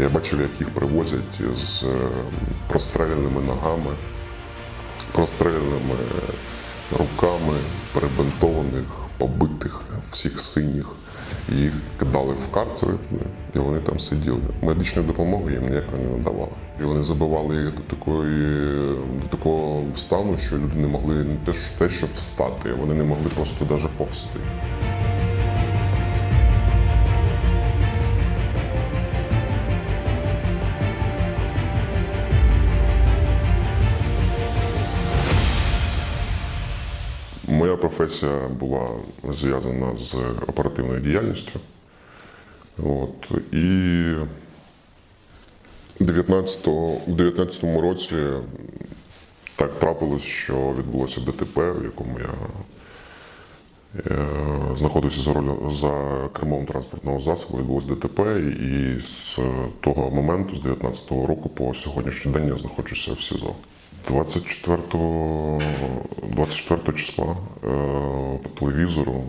Я бачив, як їх привозять з е, простреляними ногами, простреляними руками, перебинтованих, побитих, всіх синіх. Їх кидали в карцери, і вони там сиділи. Медичної допомоги їм ніякої не надавали. І вони забивали їх до такої до такого стану, що люди не могли не те, що встати, вони не могли просто навіть повсти. Професія була зв'язана з оперативною діяльністю. От, і в 19-го- в 19-му році так трапилось, що відбулося ДТП, в якому я е, знаходився за, роль, за кермом транспортного засобу, відбулося ДТП, і з того моменту, з 19-го року по сьогоднішній день я знаходжуся в СІЗО. 24, 24 числа е, по телевізору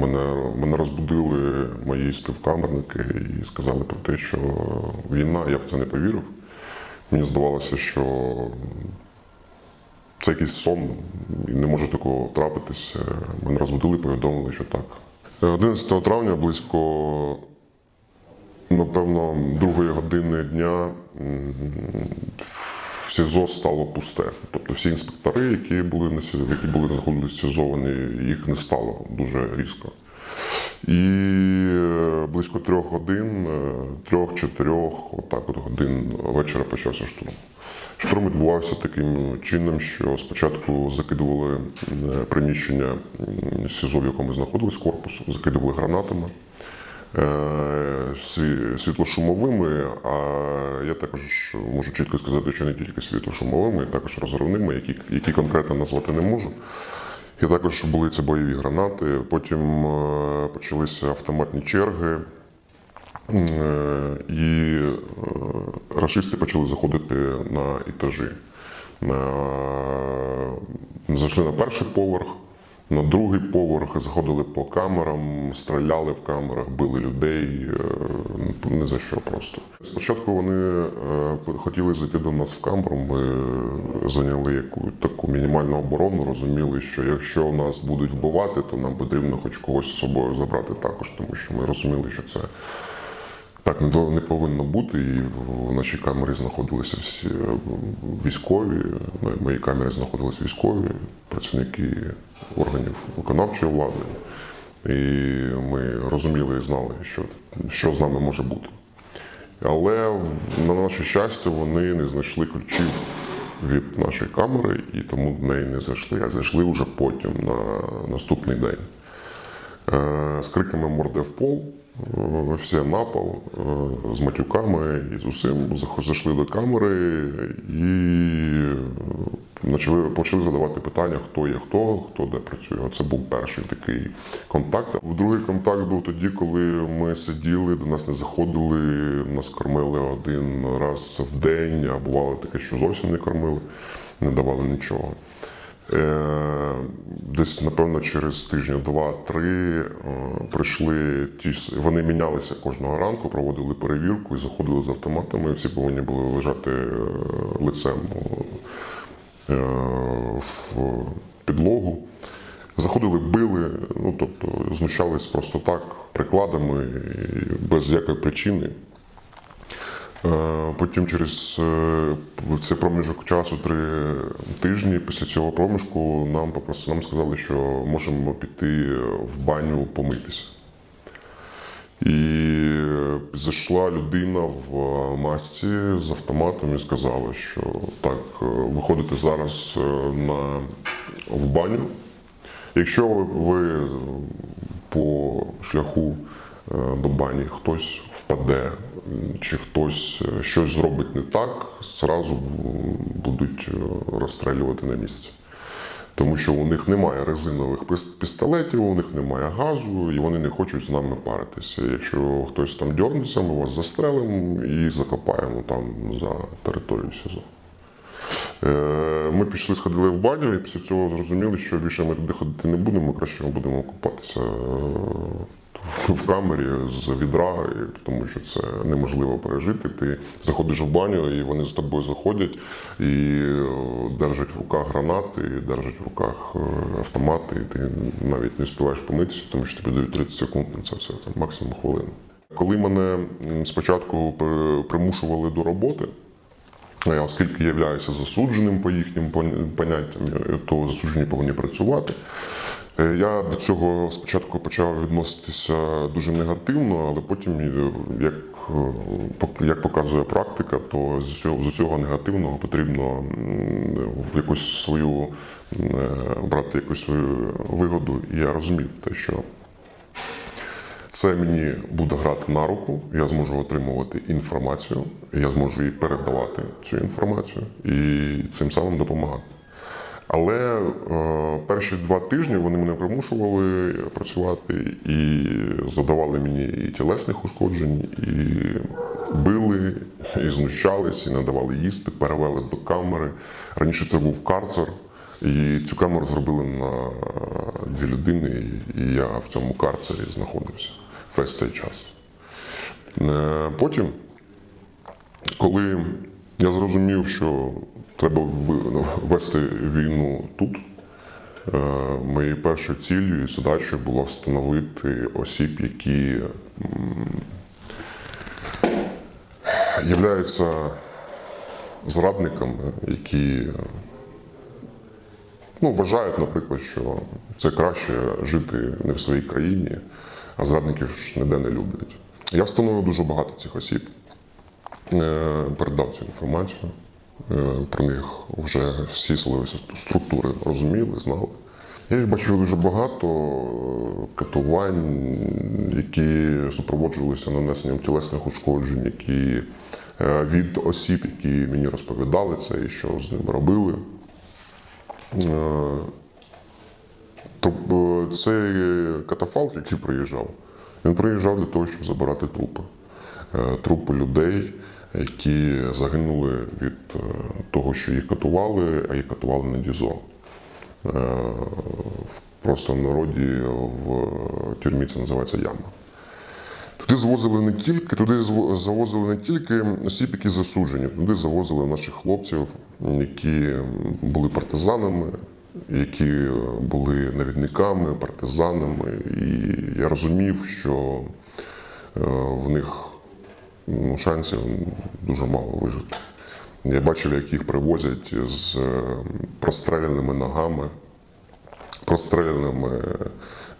мене, мене розбудили мої співкамерники і сказали про те, що війна, я в це не повірив. Мені здавалося, що це якийсь сон, і не може такого трапитися. Мене розбудили, повідомили, що так. Е, 11 травня близько, напевно, другої години дня в СІЗО стало пусте. Тобто всі інспектори, які були на СІЗО, які були знаходилися в СІЗО, вони, їх не стало дуже різко. І е, близько трьох годин, е, трьох-чотирьох, отак от годин вечора почався штурм. Штурм відбувався таким чином, що спочатку закидували е, приміщення СІЗО, в якому знаходились корпус, закидували гранатами. Е, сві- Світлошумовими, а я також можу чітко сказати, що не тільки світлошумовими, також розривними, які, які конкретно назвати не можу. І також були це бойові гранати. Потім е, почалися автоматні черги. Е, І рашисти почали заходити на етажі. Зайшли на перший поверх, на другий поверх, заходили по камерам, стріляли в камерах, били людей е, не за що просто. Спочатку вони е, хотіли зайти до нас в камеру. Ми зайняли яку таку мінімальну оборону, розуміли, що якщо нас будуть вбивати, то нам потрібно хоч когось з собою забрати також, тому що ми розуміли, що це так не повинно бути. І в- в нашій камері знаходилися всі е, військові. На моїй камері знаходились військові, працівники органів виконавчої влади. І ми розуміли і знали, що, що з нами може бути. Але на наше щастя, вони не знайшли ключів від нашої камери, і тому в неї не зайшли, а зайшли вже потім на наступний день. Е, З криками морде в пол, всі на пол, е, з матюками і з усім. Зайшли до камери і е, почали, почали задавати питання, хто є хто, хто де працює. Це був перший такий контакт. Другий контакт був тоді, коли ми сиділи, до нас не заходили, нас кормили один раз в день, а бувало таке, що зовсім не кормили, не давали нічого. Е, Десь, напевно, через тижня два-три е, прийшли ті вони мінялися кожного ранку, проводили перевірку і заходили з автоматами. Всі повинні були лежати е, лицем в підлогу. Заходили, били, ну тобто знущались просто так, прикладами, без якої причини. Е, Потім через е, цей проміжок часу три тижні після цього проміжку нам попросили, нам сказали, що можемо піти в баню помитися. І е, зайшла людина в масці з автоматом і сказала, що так, е, виходите зараз е, на, в баню. Якщо ви, по шляху е, до бані хтось впаде, чи хтось е, щось зробить не так, зразу будуть е, розстрілювати на місці. Тому що у них немає резинових пістолетів, у них немає газу, і вони не хочуть з нами паритися. Якщо хтось там дьорнеться, ми вас застрелимо і закопаємо там за територію СІЗО. Е, Ми пішли, сходили в баню, і після цього зрозуміли, що більше ми туди ходити не будемо. Краще ми будемо купатися е, в камері з відра, тому що це неможливо пережити. Ти заходиш в баню, і вони з тобою заходять і е, держать в руках гранати, і держать в руках автомати, і ти навіть не співаєш помитися, тому що тобі дають 30 секунд на це все, там максимум хвилину. Коли мене спочатку примушували до роботи, оскільки являюся засудженим по їхнім пон- поняттям, то засуджені повинні працювати. Е, Я до цього спочатку почав відноситися дуже негативно, але потім, е, як, е, як показує практика, то з усього, з усього негативного потрібно в якусь свою брати якусь свою вигоду. І я розумів те, що це мені буде грати на руку, я зможу отримувати інформацію, я зможу її передавати цю інформацію і цим самим допомагати. Але е, перші два тижні вони мене примушували працювати і задавали мені і тілесних ушкоджень, і били, і знущались, і надавали їсти, перевели до камери. Раніше це був карцер, і цю камеру зробили на дві людини, і я в цьому карцері знаходився весь цей час. Е, Потім, коли я зрозумів, що треба ви- вести війну тут, е, моєю першою ціллю і задачею було встановити осіб, які являються зрадниками, які ну, вважають, наприклад, що це краще жити не в своїй країні, а зрадників ж ніде не люблять. Я встановив дуже багато цих осіб, е, передав цю інформацію. Е, Про них вже всі силові структури розуміли, знали. Я їх бачив дуже багато е, катувань, які супроводжувалися нанесенням тілесних ушкоджень, які від осіб, які мені розповідали це і що з ними робили. Е, Тобто цей катафалк, який приїжджав, він приїжджав для того, щоб забирати трупи. Е, Трупи людей, які загинули від е, того, що їх катували, а їх катували на ДІЗО. Е, Просто в народі в тюрмі це називається яма. Туди звозили не тільки, туди завозили не тільки осіб, які засуджені, туди завозили наших хлопців, які були партизанами, які були навідниками, партизанами. І я розумів, що е, в них ну, шансів дуже мало вижити. Я бачив, як їх привозять з е, простреляними ногами, простреляними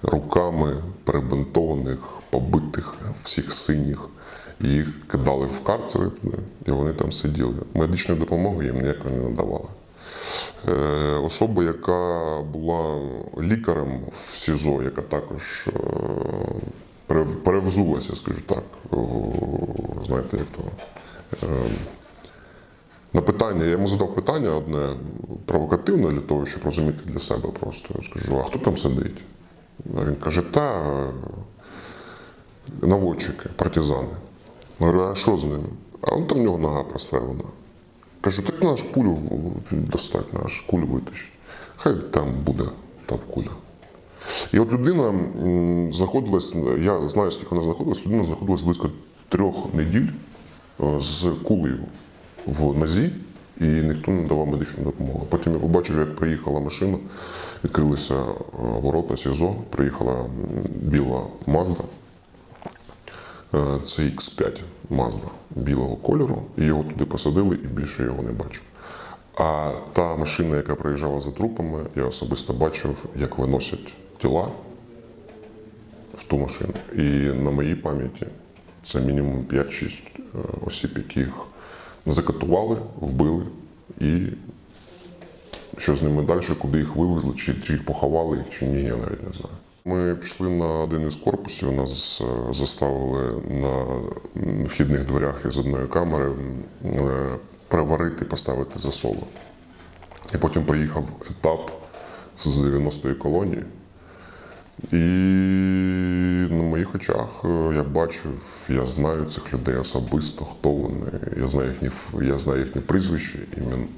руками, перебинтованих, побитих, всіх синіх. Їх кидали в карцери і вони там сиділи. Медичної допомоги їм ніякої не надавали. Е, Особа, яка була лікарем в СІЗО, яка також е, перевзулася, скажу так, знаєте, як то. е, на питання, я йому задав питання одне провокативне для того, щоб розуміти для себе просто. Я скажу, а хто там сидить? А він каже, та наводчики, партизани. Я говорю, а що з ними? А он там в нього нога прострелена. Кажу, так наш пулю достать, наш кулю витащить. Хай там буде та куля. І от людина знаходилась, я знаю, скільки вона знаходилась, людина знаходилась близько трьох неділь е, з кулею в нозі, і ніхто не давав медичну допомогу. Потім я побачив, як приїхала машина, відкрилися е, ворота СІЗО, приїхала біла Мазда. Е, Це X5 Mazda білого кольору, і його туди посадили і більше його не бачив. А та машина, яка приїжджала за трупами, я особисто бачив, як виносять тіла в ту машину. І на моїй пам'яті це мінімум 5-6 е, осіб, яких закатували, вбили, і що з ними далі, куди їх вивезли, чи їх поховали їх, чи ні, я навіть не знаю. Ми пішли на один із корпусів, нас е, заставили на вхідних дверях із одної камери е, приварити, поставити засови. І потім приїхав етап з 90-ї колонії. І на моїх очах е, я бачив, я знаю цих людей особисто, хто вони. Я знаю їхні, я знаю їхні прізвища,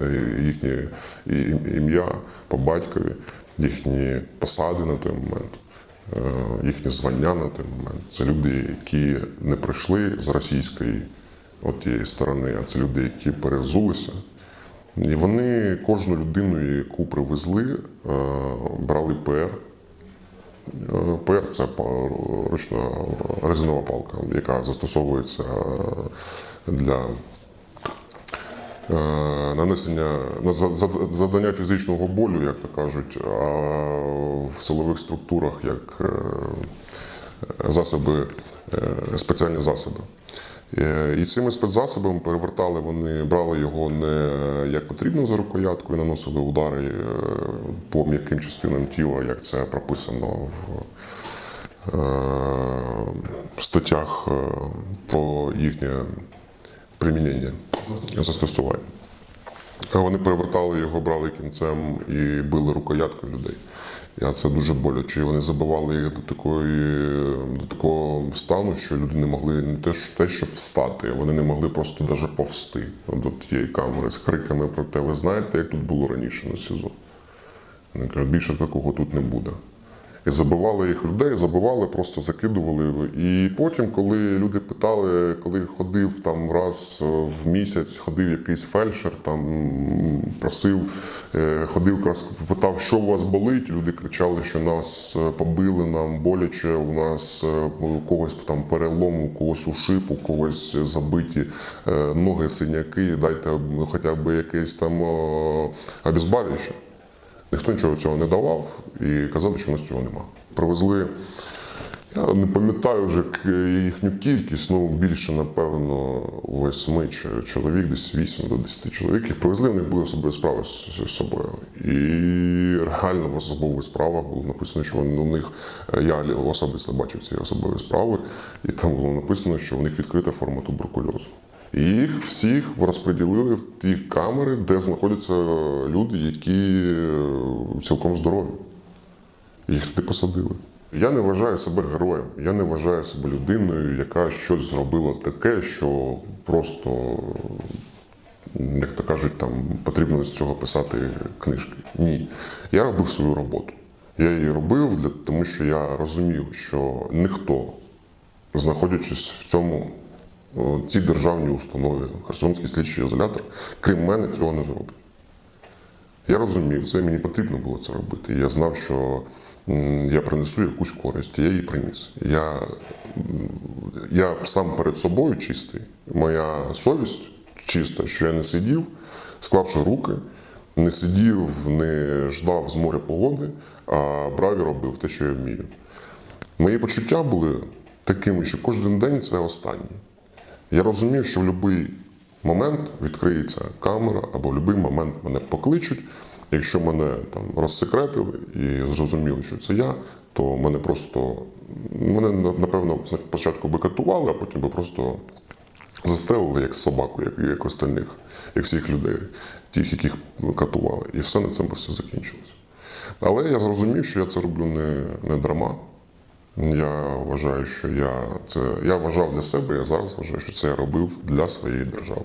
е, їхнє ім'я по батькові, їхні посади на той момент, їхні звання на той момент. Це люди, які не прийшли з російської от тієї сторони, а це люди, які перезулися. І вони кожну людину, яку привезли, е, брали ПР. Е, ПР це ручна резинова палка, яка застосовується для е, нанесення на за- за- завдання фізичного болю, як то кажуть, а в силових структурах як е, засоби, е, спеціальні засоби. Е, І цими спецзасобами перевертали вони, брали його не як потрібно за рукояткою, наносили удари е, по м'яким частинам тіла, як це прописано в е, статтях е, про їхнє примінення, застосування. Вони перевертали його, брали кінцем і били рукояткою людей. Я це дуже боляче. Вони забивали їх до такої до такого стану, що люди не могли не те, що те, що встати, вони не могли просто навіть повсти до тієї камери з криками про те, ви знаєте, як тут було раніше на СІЗО. Вони кажуть, більше такого тут не буде. І забивали їх людей, забивали, просто закидували. І потім, коли люди питали, коли ходив там раз в місяць, ходив якийсь фельдшер, там просив, е, ходив питав, що у вас болить. Люди кричали, що нас е, побили, нам боляче, у нас е, у когось там перелом, у когось ушиб, у когось забиті е, ноги, синяки, дайте хоча б якесь там е, обезболююче. Ніхто нічого цього не давав і казали, що у нас цього нема. Привезли, я не пам'ятаю вже їхню кількість, ну більше, напевно, восьми чи чоловік, десь 8 до 10 чоловік. Їх привезли, в них були особливі справи з, собою. І реально в особових справах було написано, що вони, у них я особисто бачив ці особові справи, і там було написано, що в них відкрита форма туберкульозу. І їх всіх розподілили в ті камери, де знаходяться люди, які е, цілком здорові. Їх туди посадили. Я не вважаю себе героєм, я не вважаю себе людиною, яка щось зробила таке, що просто, як то кажуть, там потрібно з цього писати книжки. Ні. Я робив свою роботу. Я її робив, для, тому що я розумів, що ніхто, знаходячись в цьому цій державній установі, Херсонський слідчий ізолятор, крім мене, цього не зробить. Я розумів, це мені потрібно було це робити. Я знав, що я принесу якусь користь, я її приніс. Я, я сам перед собою чистий, моя совість чиста, що я не сидів, склавши руки, не сидів, не ждав з моря погоди, а брав і робив те, що я вмію. Мої почуття були такими, що кожен день це останній. Я розумів, що в будь-який момент відкриється камера, або в будь-який момент мене покличуть. Якщо мене там розсекретили і зрозуміли, що це я, то мене просто мене напевно спочатку би катували, а потім би просто застрелили як собаку, як, як остальних, як всіх людей, тих, яких катували. І все на цьому все закінчилося. Але я зрозумів, що я це роблю не, не дарма. Я вважаю, що я це я вважав для себе, я зараз вважаю, що це я робив для своєї держави.